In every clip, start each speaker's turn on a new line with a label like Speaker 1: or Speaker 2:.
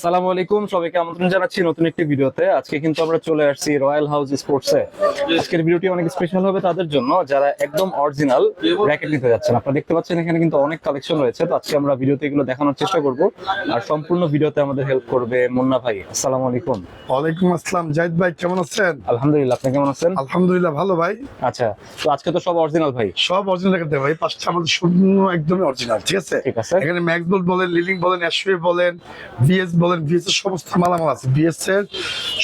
Speaker 1: আসসালামু আলাইকুম। সবাইকে আমন্ত্রণ জানাচ্ছি নতুন একটি ভিডিওতে। আজকে কিন্তু আমরা চলে আসছি রয়্যাল হাউস স্পোর্টসে আজকের ভিডিওটি অনেক স্পেশাল হবে তাদের জন্য। যারা একদম অরিজিনাল র্যাকেট নিতে যাচ্ছেন আপনারা দেখতে পাচ্ছেন এখানে কিন্তু অনেক কালেকশন রয়েছে। তো আজকে আমরা ভিডিওতে এগুলো দেখানোর চেষ্টা করব। আর সম্পূর্ণ ভিডিওতে আমাদের হেল্প করবে মুন্না ভাই। আসসালামু আলাইকুম।
Speaker 2: ওয়ালাইকুম আসসালাম। জাহিদ ভাই কেমন আছেন?
Speaker 1: আলহামদুলিল্লাহ আপনি কেমন আছেন?
Speaker 2: আলহামদুলিল্লাহ ভালো ভাই।
Speaker 1: আচ্ছা তো আজকে তো সব অরিজিনাল ভাই।
Speaker 2: সব অরিজিনাল ভাই পাঁচটা আমাদের শূন্য একদমই অরিজিনাল ঠিক আছে?
Speaker 1: ঠিক আছে।
Speaker 2: এখানে ম্যাক্স বলেন লিলিং বলেন অ্যাশওয়ে বলেন ভিএস বলেন ভিএস এর সমস্ত মালামাল আছে। ভিএস এর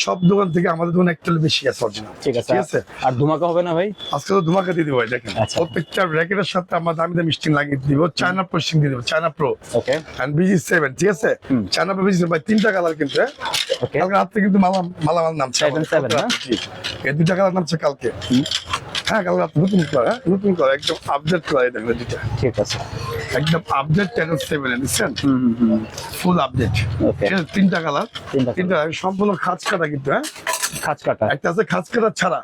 Speaker 2: সব দোকান থেকে আমাদের দোকান একটা বেশি আছে অরিজিনাল
Speaker 1: ঠিক আছে।
Speaker 2: ঠিক আছে?
Speaker 1: আর ধুমাকা হবে না ভাই?
Speaker 2: আজকে তো ধুমাকা দিয়ে দিব ভাই দেখেন।
Speaker 1: আচ্ছা।
Speaker 2: প্রত্যেকটা র্যাকেটের সাথে আমরা দামি দামি স্টিং লাগিয়ে দিব চায়না প্রো স্টিং দিয়ে দিব China pro
Speaker 1: okay
Speaker 2: and BG seven ঠিক আছে? চায়না প্রো বিজি ভাই তিনটা কালার কিন্তু হ্যাঁ?
Speaker 1: ওকে
Speaker 2: কালকে রাত্রে কিন্তু মালাম মালামাল নামছে। এই দুইটা কালার নামছে কালকে। হ্যাঁ কালকে রাত্রে নতুন কালার হ্যাঁ? নতুন করে একদম আপডেট কালার দেখেন দুইটা।
Speaker 1: ঠিক আছে।
Speaker 2: একদম আপডেট চ্যানেল সেভেন
Speaker 1: বুঝছেন
Speaker 2: ফুল আপডেট তিনটা কালার
Speaker 1: তিনটা
Speaker 2: তিনটা সম্পূর্ণ খাঁজ কাটা কিন্তু হ্যাঁ?
Speaker 1: খাঁচ কাটা
Speaker 2: একটা আছে কাটা ছাড়া।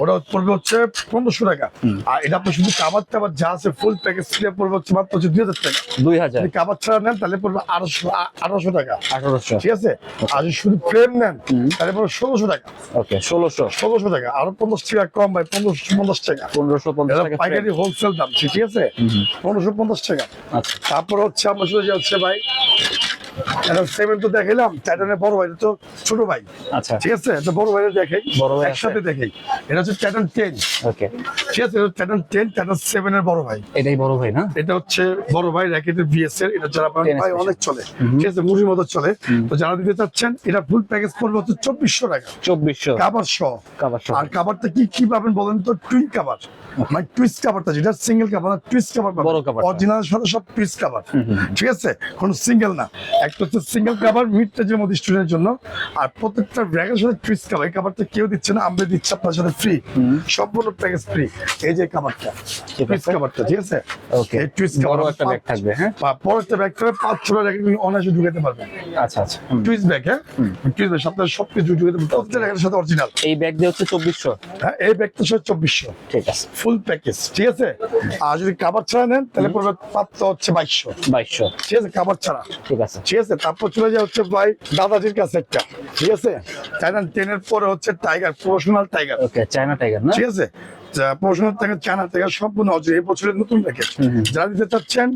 Speaker 2: ওটা পড়বে হচ্ছে পনেরোশো টাকা। আর এটা আপনি শুধু কাবার টাবার যা আছে ফুল প্যাকেজ পড়বে হচ্ছে মাত্র হচ্ছে দুই হাজার টাকা।
Speaker 1: দুই হাজার।
Speaker 2: কাবার ছাড়া নেন তাহলে পড়বে আঠারোশো আঠারোশো টাকা।
Speaker 1: আঠারোশো।
Speaker 2: ঠিক আছে? আর যদি শুধু ফ্রেম নেন তাহলে পড়বে ষোলোশো টাকা।
Speaker 1: ওকে ষোলোশো।
Speaker 2: ষোলোশো টাকা। আরও পঞ্চাশ টাকা কম ভাই পনেরোশো পঞ্চাশ টাকা।
Speaker 1: পনেরোশো পঞ্চাশ টাকা
Speaker 2: পাইকারি হোলসেল দাম। ঠিক আছে? পনেরোশো পঞ্চাশ টাকা।
Speaker 1: আচ্ছা।
Speaker 2: তারপর হচ্ছে আমরা চলে যাচ্ছে ভাই এটা সেভেন তো দেখাইলাম টাইটানের বড় ভাই তো ছোট ভাই।
Speaker 1: আচ্ছা।
Speaker 2: ঠিক আছে? এটা বড় ভাইয়ের দেখাই
Speaker 1: বড় ভাই
Speaker 2: একসাথে দেখাই। এটা হচ্ছে টাইটান টেন
Speaker 1: ওকে
Speaker 2: ঠিক আছে টাইটান টেন টাইটান সেভেন এর বড় ভাই।
Speaker 1: এটাই বড় ভাই না?
Speaker 2: এটা হচ্ছে বড় ভাই র্যাকেটের বিএস এর এটা যারা আপনার
Speaker 1: 10
Speaker 2: ভাই অনেক চলে। ঠিক আছে মুড়ির মতো চলে। তো যারা দিতে চাচ্ছেন এটা ফুল প্যাকেজ পড়বে হচ্ছে চব্বিশশো টাকা।
Speaker 1: চব্বিশশো।
Speaker 2: কাবার সহ।
Speaker 1: কাবার সহ।
Speaker 2: আর কাবারটা কি কি পাবেন বলেন তো? টুইন কাবার মানে টুইস্ট কাভারটা যেটা সিঙ্গেল কাভার না টুইস্ট কাভার
Speaker 1: বড় coverটা।
Speaker 2: অরিজিনাল সাথে সব টুইস্ট কাভার ঠিক আছে? কোনো সিঙ্গেল না। একটা হচ্ছে সিঙ্গেল কাভার মিড রেঞ্জের মধ্যে স্টুডেন্টের জন্য। আর প্রত্যেকটা ব্র্যাগের সাথে টুইস্ট কাভার এই কাভারটা কেউ দিচ্ছে না আমরা দিচ্ছি আপনার সাথে ফ্রি সম্পূর্ণ প্যাকেজ ফ্রি এই যে কাভারটা টুইস্ট কাভারটা ঠিক আছে?
Speaker 1: ওকে
Speaker 2: এই টুইস্ট কাভার
Speaker 1: একটা ব্যাগ থাকবে হ্যাঁ?
Speaker 2: বড় একটা ব্যাগ থাকবে পাঁচ ছটা তুমি অনায়াসে ঢুকাতে পারবেন।
Speaker 1: আচ্ছা আচ্ছা।
Speaker 2: টুইস্ট ব্যাগ হ্যাঁ? টুইস্ট ব্যাগ সব কিছু ঢুকাতে পারবেন। প্রত্যেকটা র্যাকেটের সাথে অরিজিনাল
Speaker 1: এই ব্যাগ দিয়ে হচ্ছে চব্বিশশো।
Speaker 2: হ্যাঁ এই ব্যাগটা সহ চব্বিশশো।
Speaker 1: ঠিক আছে।
Speaker 2: ফুল প্যাকেজ ঠিক আছে? আর যদি কাবার ছাড়া নেন তাহলে পড়বে মাত্র হচ্ছে বাইশশো।
Speaker 1: বাইশশো।
Speaker 2: ঠিক আছে কাবার ছাড়া।
Speaker 1: ঠিক আছে।
Speaker 2: ঠিক আছে তারপর চলে যায় হচ্ছে ভাই দাদাজির কাছে একটা। ঠিক আছে? টাইটান টেনের পরে হচ্ছে tiger professional tiger.
Speaker 1: Okay China tiger না?
Speaker 2: ঠিক আছে? প্রফেশনাল টাইগার চায়না টাইগার সম্পূর্ণ এই বছরের নতুন প্যাকেজ যারা দিতে চাচ্ছেন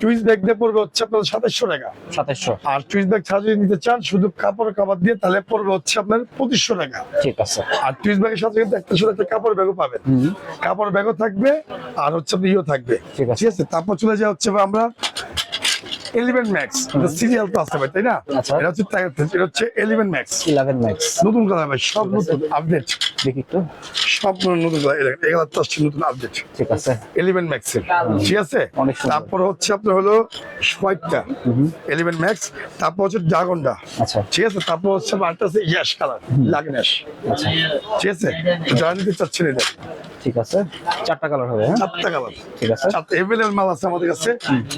Speaker 2: টুইস ব্যাগ দিয়ে পড়বে হচ্ছে আপনার সাতাশশো টাকা।
Speaker 1: সাতাশশো
Speaker 2: আর টুইস ব্যাগ ছাড়া যদি নিতে চান শুধু কাপড় কাবার দিয়ে তাহলে পড়বে হচ্ছে আপনার পঁচিশশো টাকা।
Speaker 1: ঠিক আছে।
Speaker 2: আর টুইস ব্যাগের সাথে কিন্তু একটা সাথে একটা কাপড় ব্যাগও পাবেন। কাপড় ব্যাগও থাকবে আর হচ্ছে আপনার ইয়েও থাকবে।
Speaker 1: ঠিক আছে।
Speaker 2: ঠিক আছে? তারপর চলে যাওয়া হচ্ছে আমরা এলিভেন ম্যাক্স সিরিয়াল তো আছে ভাই তাই না?
Speaker 1: আচ্ছা।
Speaker 2: এটা হচ্ছে এটা হচ্ছে এলিভেন ম্যাক্স
Speaker 1: ইলেভেন ম্যাক্স
Speaker 2: নতুন কালার ভাই সব নতুন আপডেট
Speaker 1: দেখি একটু।
Speaker 2: সব নতুন কালার এগুলো তো আসছে নতুন আপডেট
Speaker 1: ঠিক আছে।
Speaker 2: এলিভেন ম্যাক্স ঠিক আছে? তারপর হচ্ছে আপনার হলো হোয়াইটটা এলিভেন ম্যাক্স তারপর হচ্ছে ড্রাগনটা
Speaker 1: আচ্ছা।
Speaker 2: ঠিক আছে? তারপর হচ্ছে আরেকটা আছে কালার লাগনেশ
Speaker 1: আচ্ছা।
Speaker 2: ঠিক আছে? তো যারা নিতে চাচ্ছেন এটা
Speaker 1: ঠিক আছে? চারটা কালার হবে হ্যাঁ?
Speaker 2: চারটা কালার
Speaker 1: ঠিক আছে?
Speaker 2: চারটা এভেলেবল মাল আছে আমাদের কাছে।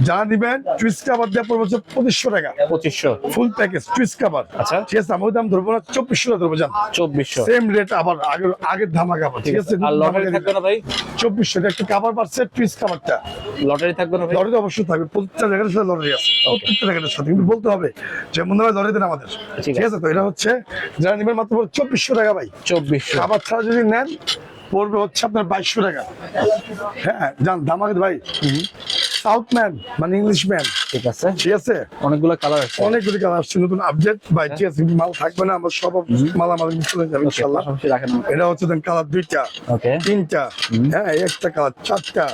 Speaker 2: যারা নিবেন টুইস্ট কাভার দেওয়া পড়বে হচ্ছে পঁচিশশো টাকা।
Speaker 1: পঁচিশশো।
Speaker 2: ফুল প্যাকেজ টুইস্ট কাভার
Speaker 1: আচ্ছা।
Speaker 2: ঠিক আছে দাম ধরবো না চব্বিশশো টাকা ধরবো জান।
Speaker 1: চব্বিশশো।
Speaker 2: সেম রেট আবার আগের আগের ধামা কাভার ঠিক আছে।
Speaker 1: আর লটারি থাকবে না ভাই?
Speaker 2: চব্বিশশো টাকা একটা কাভার পাচ্ছে টুইস্ট কাভারটা
Speaker 1: লটারি থাকবে না
Speaker 2: লটারি অবশ্যই থাকবে প্রত্যেকটা জায়গার সাথে লটারি আছে প্রত্যেকটা জায়গার সাথে কিন্তু বলতে হবে যে মনে হয় লটারি দেন আমাদের।
Speaker 1: ঠিক
Speaker 2: আছে। তো এটা হচ্ছে যারা নিবেন মাত্র চব্বিশশো টাকা ভাই।
Speaker 1: চব্বিশশো।
Speaker 2: খাবার ছাড়া যদি নেন পড়বে হচ্ছে আপনার বাইশশো টাকা। হ্যাঁ জান দামাকে ভাই। সাউথ ম্যান মানে ইংলিশ ম্যান
Speaker 1: ঠিক আছে।
Speaker 2: ঠিক আছে?
Speaker 1: অনেকগুলো কালার আছে।
Speaker 2: অনেকগুলো কালার আসছে নতুন আপডেট ভাই ঠিক আছে মাল থাকবে না আমার সব মাল আমাদের চলে যাবে ইনশাল্লাহ। এটা হচ্ছে কালার দুইটা তিনটা। হ্যাঁ একটা কালার চারটা।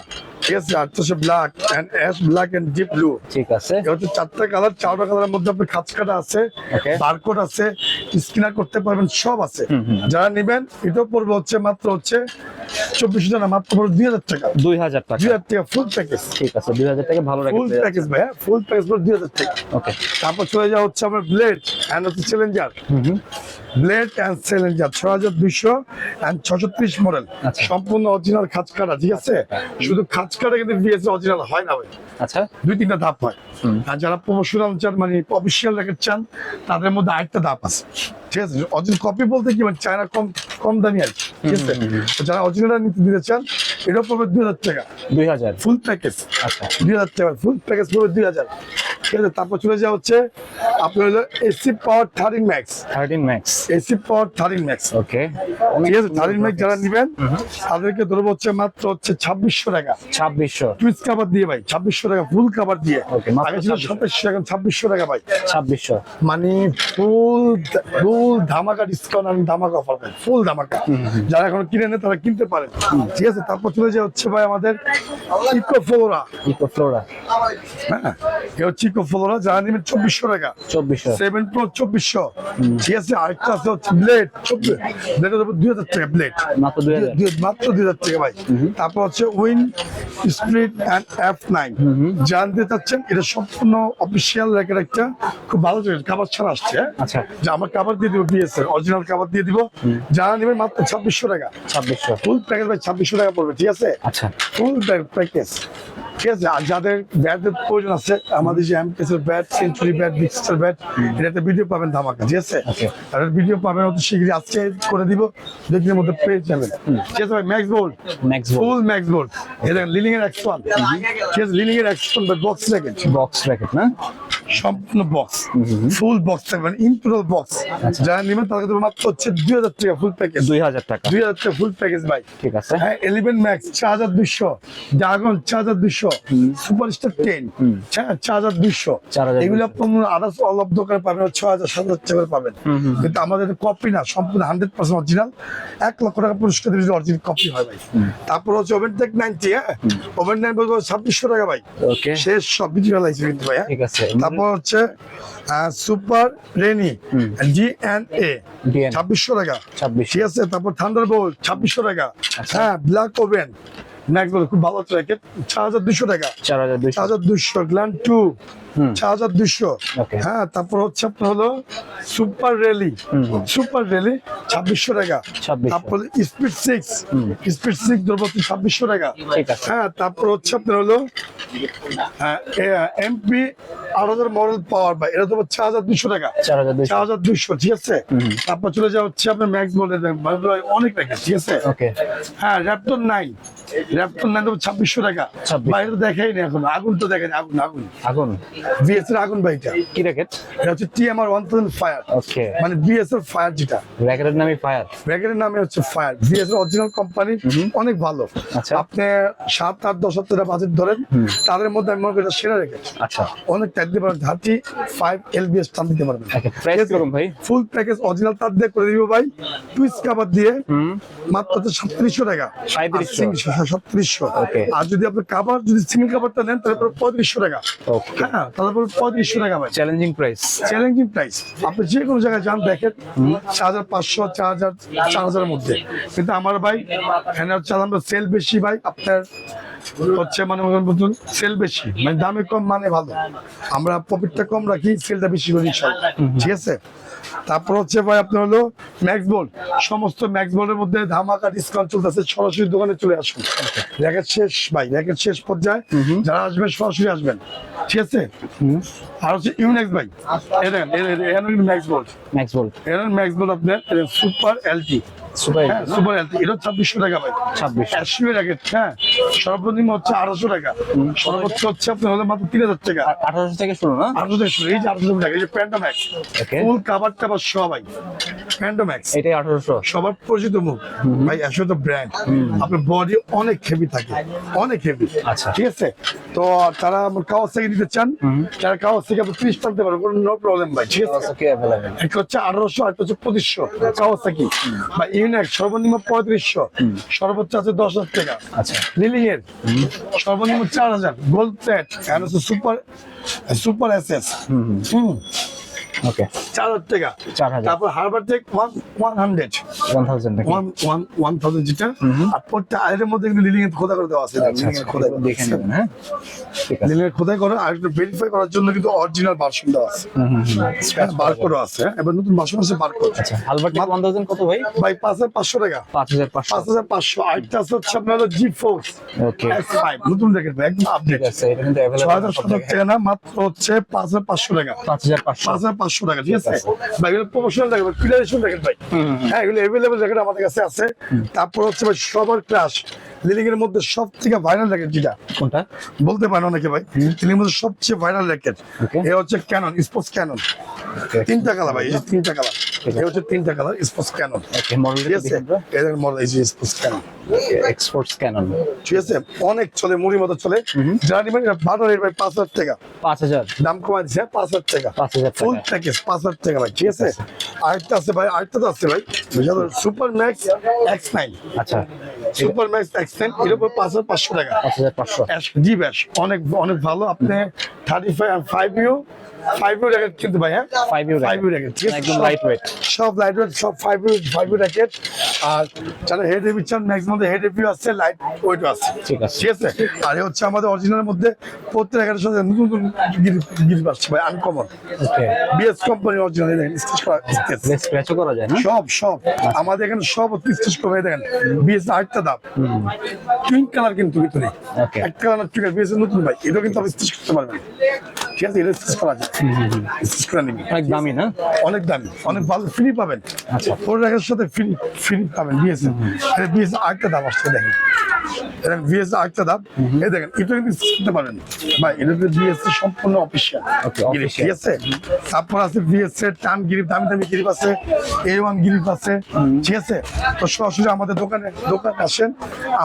Speaker 2: ঠিক আছে আর black and ash black and deep blue
Speaker 1: ঠিক আছে।
Speaker 2: হচ্ছে চারটা কালার চারটা কালারের মধ্যে আপনার খাঁচ কাটা আছে. বারকোড আছে স্ক্যানার করতে পারবেন সব আছে। যারা নিবেন এটাও পড়বে হচ্ছে মাত্র হচ্ছে চব্বিশ মাত্র দুই হাজার টাকা।
Speaker 1: দুই হাজার টাকা।
Speaker 2: দুই হাজার টাকা ফুল প্যাকেজ
Speaker 1: ঠিক আছে দুই হাজার টাকা ভালো
Speaker 2: ফুল প্যাকেজ ভাই ফুল প্যাকেজ দুই হাজার টাকা।
Speaker 1: ওকে
Speaker 2: তারপর চলে যাওয়া হচ্ছে আমার ব্লেড অ্যান্ড হচ্ছে চ্যালেঞ্জার ব্লেড অ্যান্ড চ্যালেঞ্জার ছ হাজার দুইশো অ্যান্ড ছশো ত্রিশ মডেল
Speaker 1: আচ্ছা।
Speaker 2: সম্পূর্ণ অরিজিনাল খাঁচ কাটা ঠিক আছে? শুধু খাঁচ কাটা কিন্তু বিএস অরিজিনাল হয় না ভাই।
Speaker 1: আচ্ছা।
Speaker 2: দুই তিনটা ধাপ হয়। আর যারা প্রমোশনাল চান মানে অফিসিয়াল রেখে চান তাদের মধ্যে আরেকটা দাপ আছে। ঠিক আছে? অরিজিনাল কপি বলতে কি মানে চায়না কম কম দামি আর কি। ঠিক আছে? যারা অরিজিনাল নিতে দিতে চান এটা পড়বে দুই হাজার টাকা।
Speaker 1: দুই হাজার।
Speaker 2: ফুল প্যাকেজ
Speaker 1: আচ্ছা।
Speaker 2: দুই হাজার টাকা ফুল প্যাকেজ পড়বে দুই হাজার। ঠিক আছে তারপর চলে যাওয়া হচ্ছে আপনার হলো AC power thirteen max
Speaker 1: thirteen max
Speaker 2: AC power thirteen max
Speaker 1: okay
Speaker 2: ঠিক আছে থার্টিন ম্যাক্স যারা নিবেন তাদেরকে ধরবো হচ্ছে মাত্র হচ্ছে ছাব্বিশশো টাকা।
Speaker 1: ছাব্বিশশো।
Speaker 2: টুইস কাভার দিয়ে ভাই ছাব্বিশশো টাকা ফুল কাভার দিয়ে। আগে ছিল সাতাশশো এখন ছাব্বিশশো টাকা ভাই।
Speaker 1: ছাব্বিশশো।
Speaker 2: মানে ফুল ফুল ধামাকা ডিসকাউন্ট আমি ধামাকা অফার পাই ফুল ধামাকা। যারা এখন কিনে নেয় তারা কিনতে পারে। ঠিক আছে তারপর চলে যায় হচ্ছে ভাই আমাদের ইকো ফ্লোরা
Speaker 1: ইকো ফ্লোরা
Speaker 2: হ্যাঁ হচ্ছে ইকো ফ্লোরা যারা নেবেন চব্বিশশো টাকা। সেভেন প্রো চব্বিশশো। ঠিক আছে আরেকটা আছে হচ্ছে ব্লেড চব্বিশ। ব্লেডের উপর দুই হাজার টাকা ব্লেড
Speaker 1: মাত্র দুই হাজার।
Speaker 2: টাকা ভাই। তারপর হচ্ছে উইন অ্যান্ড এফ নাইন জানতে চাচ্ছেন এটা সম্পূর্ণ অফিসিয়াল রেখে একটা খুব ভালো খাবার ছাড়া আসছে হ্যাঁ?
Speaker 1: আচ্ছা।
Speaker 2: যে আমার খাবার দিয়ে দিব অরিজিনাল খাবার দিয়ে দিব। যারা নেবেন মাত্র ছাব্বিশশো টাকা।
Speaker 1: ছাব্বিশশো।
Speaker 2: ফুল প্যাকেজ ভাই ছাব্বিশশো টাকা পড়বে ঠিক আছে?
Speaker 1: আচ্ছা।
Speaker 2: ফুল প্যাকেজ ঠিক আছে আর যাদের ব্যাটের প্রয়োজন আছে আমাদের যে এমকেসের ব্যাট সেঞ্চুরি ব্যাট বিক্সের ব্যাট এটাতে ভিডিও পাবেন ধামাকা ঠিক আছে. তাদের ভিডিও পাবেন অত শীঘ্রই আজকে করে দিব দুদিনের মধ্যে পেয়ে যাবেন। ঠিক আছে ভাই max bold
Speaker 1: max
Speaker 2: full max bold এটা লিলিং এর এক্সপান ঠিক আছে লিলিং এর এক্সপান বক্স প্যাকেজ
Speaker 1: বক্স র্যাকেট না?
Speaker 2: সম্পূর্ণ বক্স ফুল বক্স থাকবে মানে ইনটোটাল বক্স যারা নেবেন তাদেরকে দেবো মাত্র হচ্ছে দুই হাজার টাকা ফুল প্যাকেজ
Speaker 1: দুই হাজার টাকা।
Speaker 2: দুই হাজার টাকা ফুল প্যাকেজ ভাই।
Speaker 1: ঠিক আছে।
Speaker 2: হ্যাঁ এলিভেন ম্যাক্স চার হাজার দুইশো। ড্রাগন চার হাজার দুইশো। সুপারস্টার টেন চার হাজার
Speaker 1: 4200
Speaker 2: এগুলো আপনার আদার্স অল অফ দোকানে পাবেন ছয় হাজার সাত হাজার টাকা পাবেন। কিন্তু আমাদের কপি না সম্পূর্ণ হান্ড্রেড পার্সেন্ট অরিজিনাল এক লক্ষ টাকা পুরস্কার দিলে অরিজিনাল কপি হয় ভাই। তারপর হচ্ছে ওভেন টেক নাইনটি হ্যাঁ? ওভেন নাইন ছাব্বিশশো টাকা ভাই। শেষ সব কিছু ভাই হ্যাঁ?
Speaker 1: ঠিক আছে।
Speaker 2: তারপর হচ্ছে সুপার রেনি ডি এন এ ছাব্বিশশো টাকা। ঠিক আছে তারপর থান্ডার বোল্ট ছাব্বিশশো টাকা।
Speaker 1: আচ্ছা।
Speaker 2: হ্যাঁ ব্ল্যাক ওভেন। ম্যাক্স খুব ভালো র্যাকেট চার হাজার দুশো টাকা।
Speaker 1: চার হাজার
Speaker 2: চার হাজার দুশো গ্ল্যান টু চার হাজার দুশো হ্যাঁ তারপর হচ্ছে আপনার হলো সুপার র্যালি সুপার র্যালি ছাব্বিশশো টাকা। তারপর স্পিড সিক্স স্পিড সিক্স ধরবো ছাব্বিশশো টাকা। হ্যাঁ তারপর হচ্ছে আপনার হলো এমপি আট হাজার মডেল পাওয়ার বাই এটা দেবো চার হাজার দুশো টাকা।
Speaker 1: চার হাজার দুইশো।
Speaker 2: ঠিক আছে? তারপর চলে যাওয়া হচ্ছে আপনার ম্যাক্স বলে অনেক রেখে ঠিক আছে?
Speaker 1: ওকে
Speaker 2: হ্যাঁ র্যাপটন নাইন র্যাপটন দেবো ছাব্বিশশো টাকা। বাইরে তো দেখাই না এখন। আগুন তো দেখেন আগুন আগুন।
Speaker 1: আগুন?
Speaker 2: বিএস এর আগুন বাইটা
Speaker 1: কি র্যাকেট
Speaker 2: এটা হচ্ছে TMR one thousand fire
Speaker 1: okay
Speaker 2: মানে বিএস এর ফায়ার যেটা।
Speaker 1: র্যাকেটের নামই ফায়ার
Speaker 2: ব্র্যাকেটের নামে হচ্ছে ফায়ার বিএস এর অরিজিনাল কোম্পানি অনেক ভালো।
Speaker 1: আচ্ছা।
Speaker 2: আপনি সাত আট দশ হাজার টাকা বাজেট ধরেন তাদের মধ্যে আমি মনে করি সেরা রেখেছি
Speaker 1: আচ্ছা।
Speaker 2: অনেক টাইপ দিতে পারবেন থার্টি ফাইভ এলবিএস টান দিতে পারবেন।
Speaker 1: প্রাইস করুন ভাই?
Speaker 2: ফুল প্যাকেজ অরিজিনাল তার দিয়ে করে দিব ভাই। টুইস কাভার দিয়ে মাত্র হচ্ছে সাতত্রিশশো টাকা।
Speaker 1: 3700 Okay.
Speaker 2: আর যদি আপনি কাবার যদি সিঙ্গেল কাবারটা নেন তাহলে পঁয়ত্রিশশো টাকা। হ্যাঁ তারপর পঁয়ত্রিশশো টাকা ভাই।
Speaker 1: চ্যালেঞ্জিং প্রাইস
Speaker 2: চ্যালেঞ্জিং প্রাইস আপনি যে কোনো জায়গায় যান দেখেন চার হাজার পাঁচশো চার হাজার চার হাজারের মধ্যে। কিন্তু আমার ভাই ফ্যানের চাল আমরা সেল বেশি ভাই আপনার হচ্ছে মানে মতন সেল বেশি মানে দামে কম মানে ভালো। আমরা প্রফিটটা কম রাখি সেলটা বেশি করি ইনশাল্লাহ। ঠিক আছে? তারপর হচ্ছে ভাই আপনার হলো ম্যাক্স বোল্ড সমস্ত ম্যাক্স বোল্ডের মধ্যে ধামাকা ডিসকাউন্ট চলতেছে সরাসরি দোকানে চলে আসুন। র্যাকেট শেষ ভাই র্যাকেট শেষ পর্যায়ে যারা আসবেন সরাসরি আসবেন। ঠিক আছে? আর হচ্ছে ইউনেক্স ভাই এরেন এরেন ম্যাক্স বোল্ড
Speaker 1: ম্যাক্স বল
Speaker 2: এরেন ম্যাক্স বোল্ড আপনার super LT
Speaker 1: super
Speaker 2: super LT এটা ছাব্বিশশো টাকা ভাই।
Speaker 1: 2600
Speaker 2: একশো র্যাকেট হ্যাঁ। সর্বনিম্ন হচ্ছে আঠারোশো টাকা। সর্বোচ্চ হচ্ছে আপনার হলে মাত্র তিন হাজার টাকা।
Speaker 1: আঠারোশো থেকে শুরু না?
Speaker 2: আঠারোশো টাকা এই যে আঠারোশো টাকা এই যে প্যান্টাম্যাক্স ফুল কাবার টাবার সবাই। প্যান্টাম্যাক্স
Speaker 1: এটাই আঠারোশো।
Speaker 2: সবার পরিচিত মুখ। ভাই তো ব্র্যান্ড আপনার বডি অনেক হেভি থাকে। অনেক হেভি
Speaker 1: আচ্ছা।
Speaker 2: ঠিক আছে? তো তারা কাগজ থেকে নিতে চান তারা কাগজ থেকে আপনি ত্রিশ টানতে পারবেন কোনো নো প্রবলেম ভাই ঠিক আছে? একটা হচ্ছে আঠারোশো একটা হচ্ছে পঁচিশশো। কাগজ থেকে। বা সর্বনিম্ন পঁয়ত্রিশশো। সর্বোচ্চ আছে দশ হাজার টাকা।
Speaker 1: আচ্ছা।
Speaker 2: লিলিং এর সর্বনিম্ন চার হাজার। Gold plate super super SS S হুম।
Speaker 1: ওকে
Speaker 2: চার হাজার টাকা।
Speaker 1: 4000
Speaker 2: তারপর harbour tech one one hundred
Speaker 1: one thousand
Speaker 2: one one one thousand যেটা। আর প্রত্যেক আয়ের মধ্যে কিন্তু লিলিং এর খোদা করে দেওয়া আছে।
Speaker 1: আচ্ছা
Speaker 2: করে।
Speaker 1: দেখে নেবেন হ্যাঁ?
Speaker 2: লিলিং এর খোদাই করে আর একটু ভেরিফাই করার জন্য কিন্তু অরিজিনাল ভার্সন দেওয়া আছে। বারকোডও আছে। হ্যাঁ, এবার নতুন ভার্সন আছে বারকোড
Speaker 1: আচ্ছা আলবার্ট ওয়ান থাউজেন্ড কত ভাই?
Speaker 2: ভাই পাঁচ হাজার পাঁচশো টাকা।
Speaker 1: পাঁচ হাজার পাঁচশো।
Speaker 2: পাঁচ হাজার পাঁচশো। আরেকটা আছে হচ্ছে আপনার জি ফোর্স
Speaker 1: ওকে
Speaker 2: ফাইভ নতুন দেখেন একদম আপডেট
Speaker 1: আছে এটা কিন্তু
Speaker 2: ছয় হাজার টাকা না মাত্র হচ্ছে পাঁচ হাজার পাঁচশো টাকা।
Speaker 1: পাঁচ হাজার পাঁচশো।
Speaker 2: পাঁচ হাজার পাঁচশো টাকা ঠিক আছে? ভাই এগুলো প্রমোশনাল জ্যাকেট ক্লিয়ারেশন জ্যাকেট ভাই। হ্যাঁ এগুলো অ্যাভেলেবেল জ্যাকেট আমাদের কাছে আছে। তারপর হচ্ছে ভাই সবার ক্লাস লিলিং এর মধ্যে সব থেকে ভাইরাল র্যাকেট যেটা
Speaker 1: কোনটা?
Speaker 2: বলতে পারেন অনেকে ভাই। লিলিং এর মধ্যে সবচেয়ে ভাইরাল র্যাকেট এ হচ্ছে ক্যানন স্পোর্টস ক্যানন তিনটা কালার ভাই এই তিনটা কালার
Speaker 1: ঠিক
Speaker 2: এ হচ্ছে তিনটা কালার স্পোর্টস ক্যানন এদের মডেল এই যে স্পোর্টস ক্যানন
Speaker 1: এক্সপোর্টস ক্যানন
Speaker 2: ঠিক আছে? অনেক চলে মুড়ি মতো চলে। যারা নিবেন বারো রেট ভাই পাঁচ হাজার টাকা।
Speaker 1: পাঁচ হাজার।
Speaker 2: দাম কমা দিচ্ছে পাঁচ হাজার টাকা।
Speaker 1: পাঁচ হাজার
Speaker 2: ফুল প্যাকেজ পাঁচ হাজার টাকা ভাই ঠিক আছে? আরেকটা আছে ভাই আরেকটা তো আছে ভাই। সুপার ম্যাক্স এক্স নাইন
Speaker 1: আচ্ছা।
Speaker 2: সুপার ম্যাক্স এক্স নাইন এর উপর পাঁচ হাজার পাঁচশো টাকা।
Speaker 1: পাঁচ হাজার পাঁচশো।
Speaker 2: জি ব্যাস অনেক অনেক ভালো। আপনি thirty five five U five U racket কিন্তু ভাই হ্যাঁ?
Speaker 1: Five U
Speaker 2: five U racket
Speaker 1: একদম লাইট ওয়েট
Speaker 2: সব লাইট ওয়েট সব five U five U racket আর যারা হেড হেভি চান ম্যাক্সিমাম হেড হেভি আছে লাইট ওয়েটও আছে।
Speaker 1: ঠিক আছে।
Speaker 2: ঠিক আছে? আর হচ্ছে আমাদের অরিজিনালের মধ্যে প্রত্যেক র্যাকেটের সাথে নতুন নতুন গিরিপ আসছে ভাই আনকমন বিএস কোম্পানি অরিজিনাল করা
Speaker 1: স্ক্র্যাচও করা যায় না?
Speaker 2: সব সব। আমাদের এখানে সব স্টিচ কমে দেখেন বিএস আরেকটা দাম। টুইন কালার কিন্তু ভিতরে. একটা কালার টুইন বিএস নতুন ভাই। এটা কিন্তু আপনি স্টিচ করতে পারবেন। ঠিক আছে এটা ফিক্স করা যায় করে
Speaker 1: অনেক দামি না?
Speaker 2: অনেক দামি অনেক ভালো ফ্রি পাবেন।
Speaker 1: আচ্ছা।
Speaker 2: ফোর সাথে ফ্রি ফ্রি পাবেন বিএসএন এটা বিএস আরেকটা দাম আসছে দেখেন। এটা বিএস আরেকটা দাম। এই দেখেন এটা কিন্তু পারবেন ভাই এটা বিএস সম্পূর্ণ অফিসিয়াল ঠিক আছে? তারপর আছে এর টান গিরিপ দামি দামি গিরিপ আছে। এ ওয়ান গিরিপ আছে। ঠিক আছে? তো সরাসরি আমাদের দোকানে দোকানে আসেন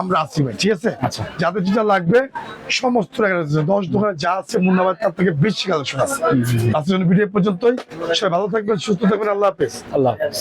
Speaker 2: আমরা আছি ভাই ঠিক আছে?
Speaker 1: আচ্ছা।
Speaker 2: যাদের যেটা লাগবে সমস্ত দশ দোকানে যা আছে মুন্নাবাদ তার থেকে বেশি কালেকশন আছে। আজকের ভিডিও পর্যন্তই। সবাই ভালো থাকবেন সুস্থ থাকবেন। আল্লাহ হাফেজ।
Speaker 1: আল্লাহ হাফেজ।